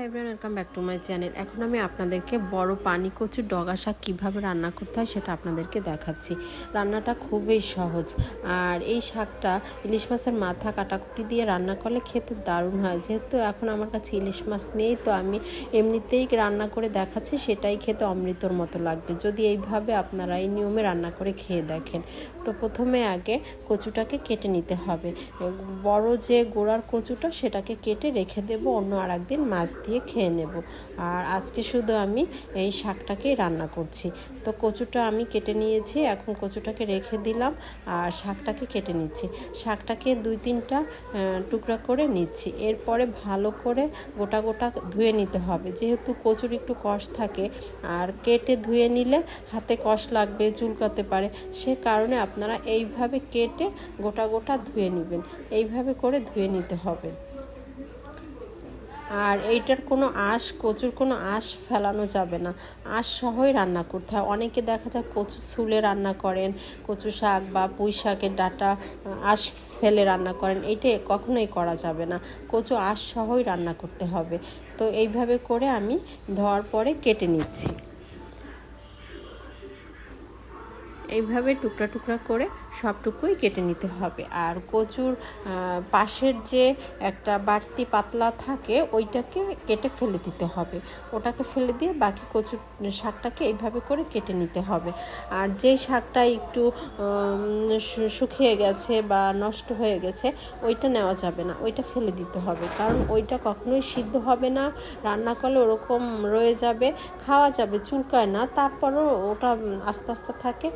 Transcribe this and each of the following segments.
Hello everyone welcome back to my channel এখন আমি আপনাদেরকে বড় পানি কচুর ডগা শাক কীভাবে রান্না করতে হয় সেটা আপনাদেরকে দেখাচ্ছি। রান্নাটা খুবই সহজ। আর এই শাকটা ইলিশ মাছের মাথা কাটাকুটি দিয়ে রান্না করলে খেতে দারুণ হয়। যেহেতু এখন আমার কাছে ইলিশ মাছ নেই, তো আমি এমনিতেই রান্না করে দেখাচ্ছি, সেটাই খেতে অমৃতর মতো লাগবে। যদি এইভাবে আপনারা এই নিয়মে রান্না করে খেয়ে দেখেন, তো প্রথমে আগে কচুটাকে কেটে নিতে হবে। বড় যে গোড়ার কচুটা, সেটাকে কেটে রেখে দেবো অন্য আর একদিন মাছ দিয়ে। খেয়ে নেব। আর আজকে শুধু আমি এই শাকটাকেই রান্না করছি। তো কচুটা আমি কেটে নিয়েছি, এখন কচুটাকে রেখে দিলাম আর শাকটাকে কেটে নিচ্ছি। শাকটাকে দুই তিনটা টুকরা করে নিচ্ছি। এরপরে ভালো করে গোটা গোটা ধুয়ে নিতে হবে। যেহেতু কচুর একটু কষ থাকে, আর কেটে ধুয়ে নিলে হাতে কষ লাগবে, চুলকাতে পারে। সে কারণে আপনারা এইভাবে কেটে গোটা গোটা ধুয়ে নেবেন। এইভাবে করে ধুয়ে নিতে হবে। আর এইটার কোনো আঁশ, কচুর কোনো আঁশ ফেলানো যাবে না। আঁশ সহই রান্না করতে হয়। অনেকে দেখা যায় কচু ছুলে রান্না করেন, কচু শাক বা পুঁই শাকের ডাটা, আঁশ ফেলে রান্না করেন। এটা কখনোই করা যাবে না। কচু আঁশ সহই রান্না করতে হবে। তো এইভাবে করে আমি ধোয়ার পরে কেটে নিচ্ছি। এইভাবে টুকরা টুকরা করে সবটুকুই কেটে নিতে হবে। আর কচুর পাশের যে একটা বাড়তি পাতলা থাকে, ওইটাকে কেটে ফেলে দিতে হবে। ওটাকে ফেলে দিয়ে বাকি কচুর শাকটাকে এইভাবে করে কেটে নিতে হবে। আর যেই শাকটা একটু শুকিয়ে গেছে বা নষ্ট হয়ে গেছে, ওইটা নেওয়া যাবে না। ওইটা ফেলে দিতে হবে। কারণ ওইটা কখনোই সিদ্ধ হবে না, রান্না করলে ওরকম রয়ে যাবে, খাওয়া যাবে, চুলকায় না, তারপরও ওটা আস্তে আস্তে থাকে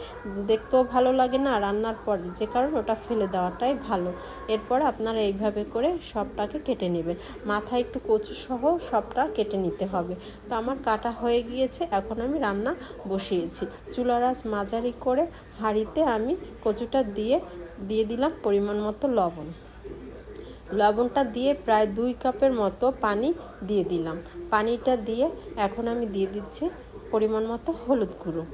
দেখতেও ভালো লাগে না, রান্নার পরে যে কারণ ওটা ফেলে দেওয়াটাই ভালো। এরপর আপনারা এইভাবে করে সবটাকে কেটে নেবেন। মাথায় একটু কচু সহ সবটা কেটে নিতে হবে। তো আমার কাটা হয়ে গিয়েছে, এখন আমি রান্না বসিয়েছি। চুলারাজ মাঝারি করে হাঁড়িতে আমি কচুটা দিয়ে দিয়ে দিলাম পরিমাণ মতো লবণ। লবণটা দিয়ে প্রায় দুই কাপের মতো পানি দিয়ে দিলাম। পানিটা দিয়ে এখন আমি দিয়ে দিচ্ছি পরিমাণ মতো হলুদ গুঁড়ো।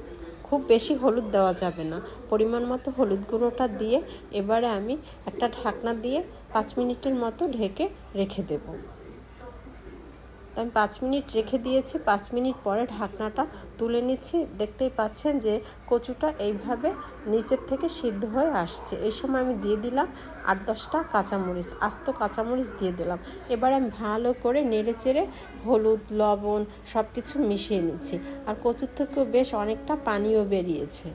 খুব বেশি হলুদ দেওয়া যাবে না। পরিমাণ মতো হলুদ গুঁড়োটা দিয়ে এবারে আমি একটা ঢাকনা দিয়ে পাঁচ মিনিটের মতো ঢেকে রেখে দেবো। তো আমি পাঁচ মিনিট রেখে দিয়েছি, পাঁচ মিনিট পরে ঢাকনাটা তুলে নিচ্ছি। দেখতেই পাচ্ছেন যে কচুটা এইভাবে নিচের থেকে সিদ্ধ হয়ে আসছে। এই সময় আমি দিয়ে দিলাম আট দশটা কাঁচামরিচ, আস্ত কাঁচামরিচ দিয়ে দিলাম। এবার আমি ভালো করে নেড়ে চেড়ে হলুদ, লবণ সব কিছু মিশিয়ে নিচ্ছি। আর কচুর থেকেও বেশ অনেকটা পানিও বেরিয়েছে।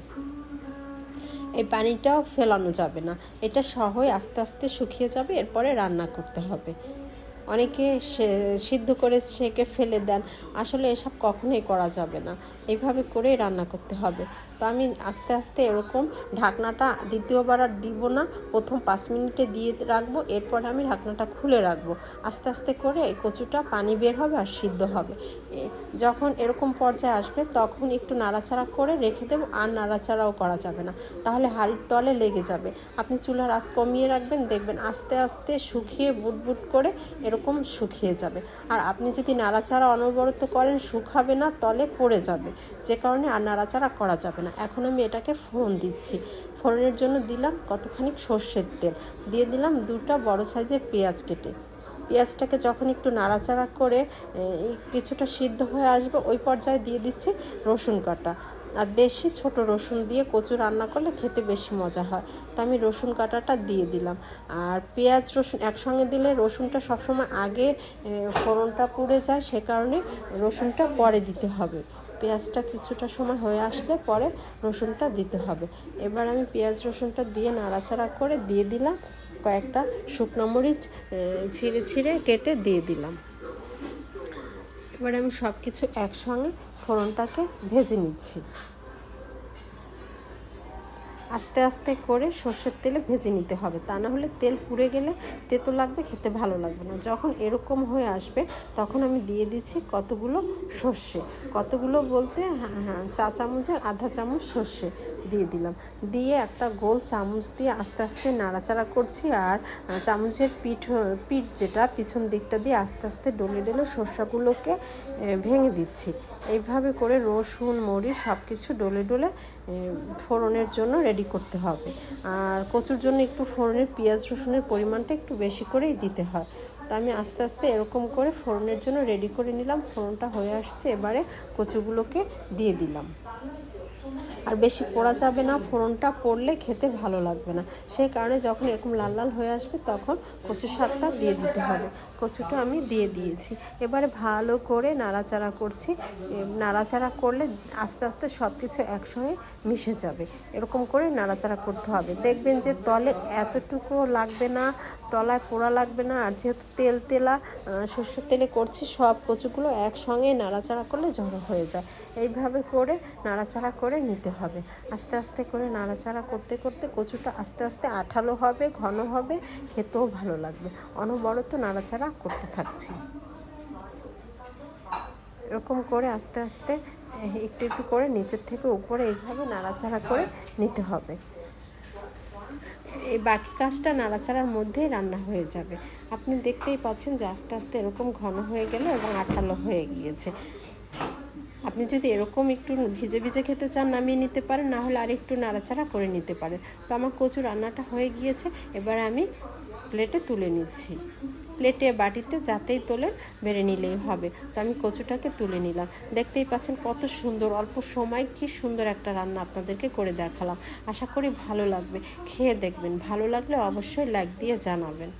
এই পানিটাও ফেলানো যাবে না। এটা সহই আস্তে আস্তে শুকিয়ে যাবে, এরপরে রান্না করতে হবে। অনেকে সিদ্ধ করে সেকে ফেলে দেন। আসলে এসব কখনোই করা যাবে না। এইভাবে করেই রান্না করতে হবে। তো আমি আস্তে আস্তে এরকম ঢাকনাটা দ্বিতীয়বার আর দিব না। প্রথম পাঁচ মিনিটে দিয়ে রাখব। এরপর আমি ঢাকনাটা খুলে রাখব। আস্তে আস্তে করে কচুটা পানি বের হবে আর সিদ্ধ হবে। যখন এরকম পর্যায়ে আসবে, তখন একটু নাড়াচাড়া করে রেখে দেবো। আর নাড়াচাড়াও করা যাবে না। তাহলে হাড়ির তলে লেগে যাবে। আপনি চুলার আঁচ কমিয়ে রাখবেন। দেখবেন আস্তে আস্তে শুকিয়ে বুট বুট করে এরকম শুকিয়ে যাবে। আর আপনি যদি নাড়াচাড়া অনবরত করেন, শুকাবে না, তলে পড়ে যাবে। যে কারণে আর নাড়াচাড়া করা যাবে না। এখন আমি এটাকে ফোড়ন দিচ্ছি। ফোড়নের জন্য দিলাম কতখানি সর্ষের তেল। দিয়ে দিলাম দুটা বড় সাইজের পেঁয়াজ কেটে। পেঁয়াজটাকে যখন একটু নাড়াচাড়া করে কিছুটা সিদ্ধ হয়ে আসবে, ওই পর্যায়ে দিয়ে দিচ্ছি রসুন কাটা। আর দেশি ছোট রসুন দিয়ে কচু রান্না করলে খেতে বেশি মজা হয়। তো আমি রসুন কাটাটা দিয়ে দিলাম। আর পেঁয়াজ রসুন একসঙ্গে দিলে রসুনটা সবসময় আগে ফোড়নটা পুড়ে যায়, সে কারণে রসুনটা পরে দিতে হবে। পেঁয়াজটা কিছুটা সময় হয়ে আসলে পরে রসুনটা দিতে হবে। এবার আমি পেঁয়াজ রসুনটা দিয়ে নাড়াচাড়া করে দিয়ে দিলাম। কয়েকটা শুকনো মরিচ ছিঁড়ে ছিঁড়ে কেটে দিয়ে দিলাম। এবার আমি সব কিছু একসঙ্গে ফোড়নটাকে ভেজে নিচ্ছি। আস্তে আস্তে করে সর্ষের তেলে ভেজে নিতে হবে। তা না হলে তেল পুড়ে গেলে তেতো লাগবে, খেতে ভালো লাগবে না। যখন এরকম হয়ে আসবে, তখন আমি দিয়ে দিচ্ছি কতগুলো সর্ষে। কতগুলো বলতে হ্যাঁ হ্যাঁ চা চামচের আধা চামচ সর্ষে দিয়ে দিলাম। দিয়ে একটা গোল চামচ দিয়ে আস্তে আস্তে নাড়াচাড়া করছি আর চামচের পিঠ পিঠ যেটা, পিছন দিকটা দিয়ে আস্তে আস্তে ডলে ডলে সর্ষাগুলোকে ভেঙে দিচ্ছি। এইভাবে করে রসুন, মরিচ সব কিছু ডলে ডলে ফোড়নের জন্য রেডি করতে হবে। আর কচুর জন্য একটু ফোড়নের, পেঁয়াজ, রসুনের পরিমাণটা একটু বেশি করেই দিতে হয়। তো আমি আস্তে আস্তে এরকম করে ফোড়নের জন্য রেডি করে নিলাম। ফোড়নটা হয়ে আসছে, এবারে কচুগুলোকে দিয়ে দিলাম। আর বেশি পোড়া যাবে না, ফোড়নটা পড়লে খেতে ভালো লাগবে না। সেই কারণে যখন এরকম লাল লাল হয়ে আসবে, তখন কচু শাকটা দিয়ে দিতে হবে। কচুটা আমি দিয়ে দিয়েছি। এবারে ভালো করে নাড়াচাড়া করছি। নাড়াচাড়া করলে আস্তে আস্তে সব কিছু একসঙ্গে মিশে যাবে। এরকম করে নাড়াচাড়া করতে হবে। দেখবেন যে তলে এতটুকু লাগবে না, তলায় পোড়া লাগবে না, আর যেহেতু তেল তেলা সর্ষের তেলে করছি, সব কচুগুলো একসঙ্গে নাড়াচাড়া করলে জড়ো হয়ে যায়। এইভাবে করে নাড়াচাড়া করে নিতে হবে। আস্তে আস্তে করে নাড়াচাড়া করতে করতে কচুটা আস্তে আস্তে আঠালো হবে, ঘন হবে, খেতেও ভালো লাগবে। অনবরত নাড়াচাড়া করতে থাকছি। এরকম করে আস্তে আস্তে একটু একটু করে নিচের থেকে উপরে এইভাবে নাড়াচাড়া করে নিতে হবে। এই বাকি কাজটা নাড়াচাড়ার মধ্যেই রান্না হয়ে যাবে। আপনি দেখতেই পাচ্ছেন যে আস্তে আস্তে এরকম ঘন হয়ে গেল এবং আঠালো হয়ে গিয়েছে। আপনি যদি এরকম একটু ভিজে ভিজে খেতে চান, নামিয়ে নিতে পারেন, না হলে আর একটু নাড়াচাড়া করে নিতে পারেন। তো আমার কচু রান্নাটা হয়ে গিয়েছে, এবার আমি প্লেটে তুলে নিচ্ছি। প্লেটে বাটিতে যাতেই তোলে, বেড়ে নিলেই হবে। তো আমি কচুটাকে তুলে নিলাম। দেখতেই পাচ্ছেন কত সুন্দর, অল্প সময় কি সুন্দর একটা রান্না আপনাদেরকে করে দেখালাম। আশা করি ভালো লাগবে। খেয়ে দেখবেন। ভালো লাগলে অবশ্যই লাইক দিয়ে জানাবেন।